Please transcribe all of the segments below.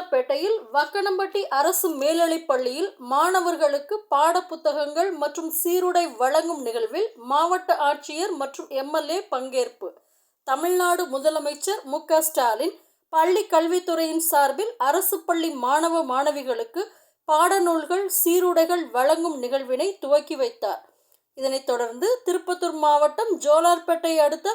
ஜோலார்பேட்டையில் வக்கனம்பட்டி அரசு மேல்நிலைப் பள்ளியில் மாணவர்களுக்கு பாடப்புத்தகங்கள் மற்றும் சீருடை வழங்கும் நிகழ்வில் மாவட்ட ஆட்சியர் மற்றும் எம்எல்ஏ பங்கேற்பு. தமிழ்நாடு முதலமைச்சர் மு. க. ஸ்டாலின் பள்ளி கல்வித்துறையின் சார்பில் அரசு பள்ளி மாணவ மாணவிகளுக்கு பாடநூல்கள் சீருடைகள் வழங்கும் நிகழ்வினை துவக்கி வைத்தார். இதனைத் தொடர்ந்து திருப்பத்தூர் மாவட்டம் ஜோலார்பேட்டை அடுத்த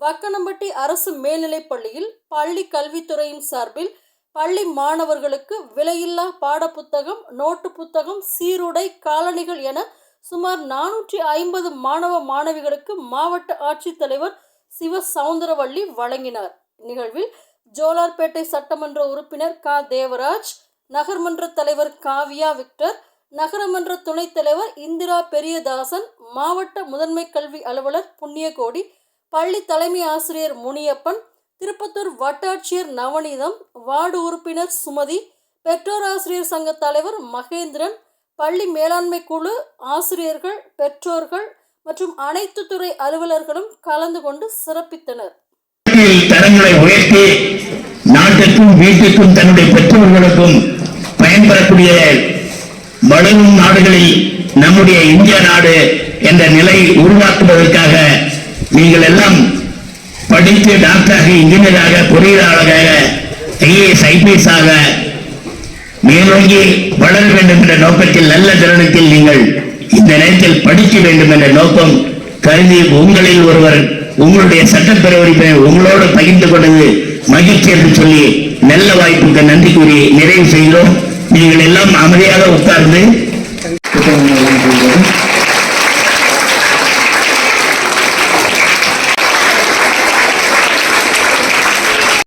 வக்கனம்பட்டி அரசு மேல்நிலைப் பள்ளியில் பள்ளி கல்வித்துறையின் சார்பில் பள்ளி மாணவர்களுக்கு விலையில்லா பாடப்புத்தகம் நோட்டு புத்தகம் சீருடை காலணிகள் என சுமார் நானூற்றி ஐம்பது மாணவ மாணவிகளுக்கு மாவட்ட ஆட்சித்தலைவர் சிவ சவுந்தரவள்ளி வழங்கினார். நிகழ்வில் ஜோலார்பேட்டை சட்டமன்ற உறுப்பினர் க. தேவராஜ் நகர்மன்ற தலைவர் காவியா விக்டர் நகரமன்ற துணைத் தலைவர் இந்திரா பெரியதாசன் மாவட்ட முதன்மை கல்வி அலுவலர் புண்ணியகோடி பள்ளி தலைமை ஆசிரியர் முனியப்பன் திருப்பத்தூர் வட்டாட்சியர் நவநீதம் வார்டு உறுப்பினர் சுமதி பெற்றோர் ஆசிரியர் சங்க தலைவர் மகேந்திரன் பள்ளி மேலாண்மை குழு ஆசிரியர்கள் பெற்றோர்கள் மற்றும் அனைத்து துறை அலுவலர்களும் கலந்து கொண்டு சிறப்பித்தனர். தரங்களை உயர்த்தி நாட்டுக்கும் வீட்டுக்கும் தன்னுடைய பெற்றோர்களுக்கும் பயன்பெறக்கூடிய வளரும் நாடுகளில் நம்முடைய இந்திய நாடு என்ற நிலை உருவாக்குவதற்காக நீங்கள் எல்லாம் படித்து டாக்டராக இன்ஜினியராக பொறியியலாளராக ஐஏஎஸ் ஐபிஎஸ் ஆக மேலோங்கி வளர வேண்டும் என்ற நோக்கத்தில் நல்ல தருணத்தில் நீங்கள் இந்த நேரத்தில் படிக்க வேண்டும் என்ற நோக்கம் கருதி உங்களில் ஒருவர் உங்களுடைய சட்டப்பேரவை உறுப்பினர் உங்களோடு பகிர்ந்து கொண்டது மகிழ்ச்சி என்று சொல்லி நல்ல வாய்ப்புக்கு நன்றி கூறி நிறைவு செய்கிறோம். நீங்கள் எல்லாம் அமைதியாக உட்கார்ந்து